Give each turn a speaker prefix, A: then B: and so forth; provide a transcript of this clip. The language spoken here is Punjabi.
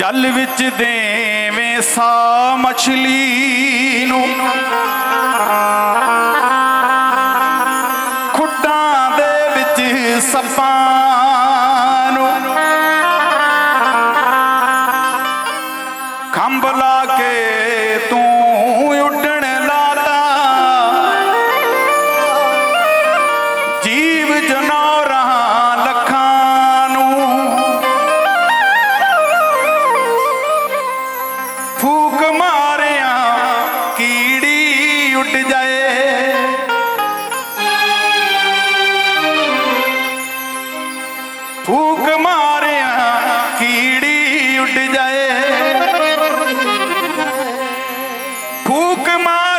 A: ਜਲ ਵਿੱਚ ਦੇਵੇਂ ਸਾ ਮਛਲੀ ਨੂੰ। ਖੁੱਡਾਂ ਦੇ ਵਿੱਚ ਸੱਪਾਂ ਨੂੰ। ਖੰਭ ਲਾ ਕੇ ਤੂੰ ਫੂਕ ਮਾਰਿਆ ਕੀੜੀ ਉੱਡ ਜਾਏ। ਫੂਕ ਮਾਰਿਆ ਕੀੜੀ ਉੱਡ ਜਾਏ। ਫੂਕ ਮਾਰ